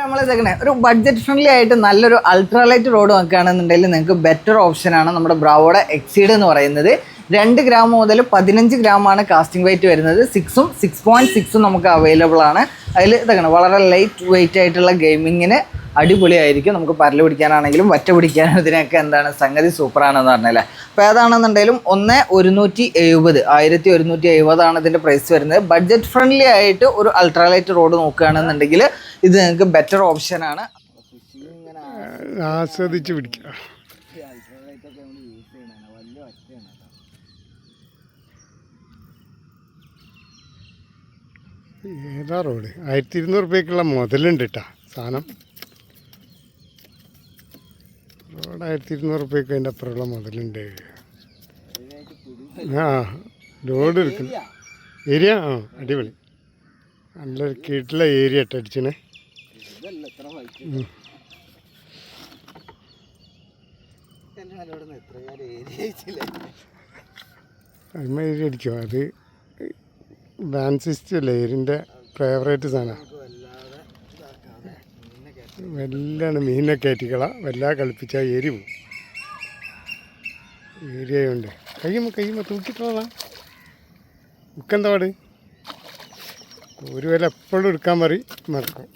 നമ്മൾ ഒരു budget friendly ആയിട്ട് നല്ലൊരു അൾട്രാലൈറ്റ് റോഡ് നോക്കുകയാണെന്നുണ്ടെങ്കിൽ നിങ്ങൾക്ക് ബെറ്റർ ഓപ്ഷനാണ് നമ്മുടെ ബ്രാവോഡ എക്സീഡ് എന്ന് പറയുന്നത്. രണ്ട് ഗ്രാം മുതൽ പതിനഞ്ച് ആണ് കാസ്റ്റിംഗ് വെയിറ്റ് വരുന്നത്. സിക്സും സിക്സ് പോയിന്റ് സിക്സും നമുക്ക് അവൈലബിൾ ആണ്. അതിൽ ഇതങ്ങനെ വളരെ ലൈറ്റ് വെയിറ്റ് ആയിട്ടുള്ള ഗെയിമിങ്ങിന് അടിപൊളിയായിരിക്കും. നമുക്ക് പരൽ പിടിക്കാനാണെങ്കിലും വറ്റ പിടിക്കാനും ഇതിനൊക്കെ എന്താണ് സംഗതി സൂപ്പറാണെന്ന് പറഞ്ഞല്ലേ. അപ്പോൾ ഏതാണെന്നുണ്ടെങ്കിലും ഒന്ന് ഒരുന്നൂറ്റി എഴുപത് ആയിരത്തി ഒരുന്നൂറ്റി എഴുപതാണ് ഇതിന്റെ പ്രൈസ് വരുന്നത്. ബഡ്ജറ്റ് ഫ്രണ്ട്ലി ആയിട്ട് ഒരു അൾട്രാലൈറ്റ് റോഡ് നോക്കുകയാണെന്നുണ്ടെങ്കിൽ ഇത് നിങ്ങൾക്ക് ബെറ്റർ ഓപ്ഷനാണ് ആസ്വദിച്ച് പിടിക്കുക ഏതാ റോഡ് ആയിരത്തി ഇരുന്നൂറ് രൂപയ്ക്കുള്ള മുതലുണ്ട് കേട്ടാ സാധനം. ആയിരത്തി ഇരുന്നൂറ് റുപ്യക്ക് അതിന്റെ അപ്പുറമുള്ള മുതലുണ്ട്. ആ ലോഡ് എടുക്കുന്നു. ഏരിയ? ആ അടിപൊളി. നല്ലൊരു കീട്ടിലെ ഏരിയ ഇട്ട് അടിച്ചിനെ. അതിന്മ ഏരിയ അടിക്കും അത് സിസ്റ്റം അല്ലേ ഏരിന്റെ ഫേവറേറ്റ് സാധനമാണ് വല്ലാണ് മീനിനെ കയറ്റിക്കള വല്ല കളിപ്പിച്ചാൽ ഏരി പോവും ഏരിയയുണ്ട് കയ്യുമ്പോ കയ്യുമ്പോ തൂക്കിട്ടോളാം ബുക്കെന്താ പാട്? ഒരു വില എപ്പോഴും എടുക്കാൻ പറയും. മറക്കും.